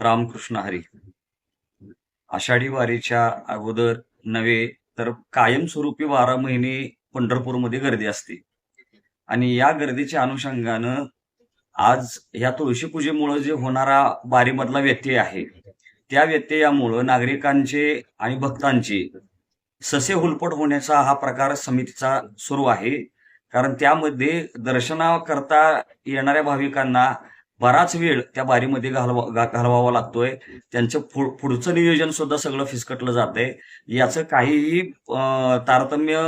रामकृष्ण हरी. आषाढी वारीच्या अगोदर नव्हे तर कायमस्वरूपी बारा महिने पंढरपूरमध्ये गर्दी असते. आणि या गर्दीच्या अनुषंगानं आज या तुळशी पूजेमुळे जे होणारा बारीमधला व्यत्यय आहे त्या व्यत्ययामुळं नागरिकांचे आणि भक्तांचे ससे हुलपट होण्याचा हा प्रकार समितीचा सुरू आहे. कारण त्यामध्ये दर्शनाकरता येणाऱ्या भाविकांना बराच वेळ त्या बारीमध्ये घालवा घालवावा लागतोय. त्यांचं पुढचं नियोजन सुद्धा सगळं फिसकटलं जातंय. याचं काहीही तारतम्य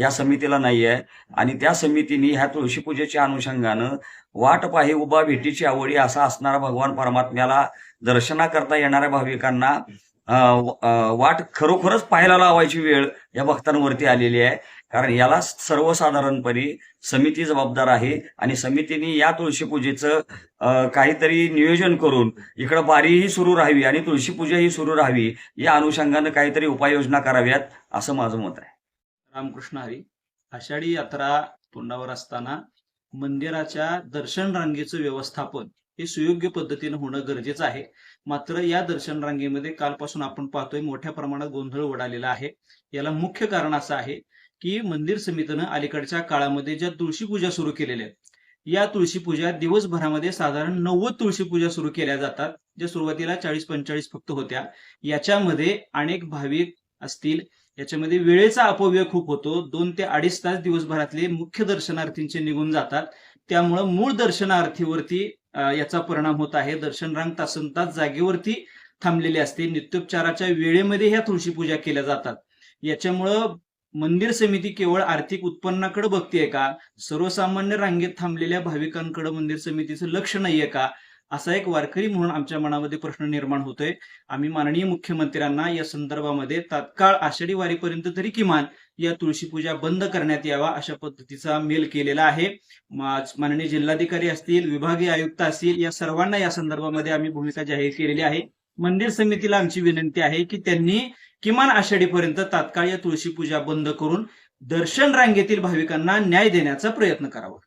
या समितीला नाही आहे आणि त्या समितीने ह्या तुळशीपूजेच्या अनुषंगानं वाट पाही उभा भेटीची आवडी असा असणारा भगवान परमात्म्याला दर्शनाकरता येणाऱ्या भाविकांना वाट खरोखरच पाहायला लावायची वेळ या भक्तांवरती आलेली आहे. कारण याला सर्वसाधारणपणे समिती जबाबदार आहे आणि समितीने या तुळशीपूजेचं काहीतरी नियोजन करून इकडं बारीही सुरू राहावी आणि तुळशीपूजाही सुरू राहावी या अनुषंगानं काहीतरी उपाययोजना कराव्यात असं माझं मत आहे. रामकृष्ण हरी आषाढी यात्रा तोंडावर असताना मंदिराच्या दर्शन रांगेचं व्यवस्थापन हे सुयोग्य पद्धतीनं होणं गरजेचं आहे. मात्र या दर्शन रांगेमध्ये कालपासून आपण पाहतोय मोठ्या प्रमाणात गोंधळ उडालेला आहे. याला मुख्य कारण असं आहे की मंदिर समितीनं अलीकडच्या काळामध्ये ज्या तुळशी पूजा सुरू केलेल्या आहेत या तुळशी पूजा दिवसभरामध्ये साधारण नव्वद तुळशी पूजा सुरू केल्या जातात ज्या सुरुवातीला चाळीस पंचेचाळीस फक्त होत्या. याच्यामध्ये अनेक भाविक असतील याच्यामध्ये वेळेचा अपव्यय खूप होतो. दोन ते अडीच तास दिवसभरातले मुख्य दर्शनार्थींचे निघून जातात. त्यामुळं मूळ दर्शनार्थीवरती याचा परिणाम होत आहे. दर्शन रांग तासन तास जागेवरती थांबलेली असते. नित्योपचाराच्या वेळेमध्ये ह्या तुळशी पूजा केल्या जातात. याच्यामुळं मंदिर समिती केवळ आर्थिक उत्पन्नाकडे बघतीये का? सर्वसामान्य रांगेत थांबलेल्या भाविकांकडे मंदिर समितीचं लक्ष नाहीये का? असा एक वारकरी म्हणून आमच्या मनामध्ये प्रश्न निर्माण होतोय. आम्ही माननीय मुख्यमंत्र्यांना या संदर्भामध्ये तात्काळ आषाढी वारीपर्यंत तरी किमान या तुळशी पूजा बंद करण्यात यावा अशा पद्धतीचा मेल केलेला आहे. माननीय जिल्हाधिकारी असतील विभागीय आयुक्त असतील या सर्वांना या संदर्भामध्ये आम्ही भूमिका जाहीर केलेली आहे. मंदिर समितीला आमची विनंती आहे की त्यांनी किमान आषाढीपर्यंत तात्काळ या तुळशी पूजा बंद करून दर्शन रांगेतील भाविकांना न्याय देण्याचा प्रयत्न करावा.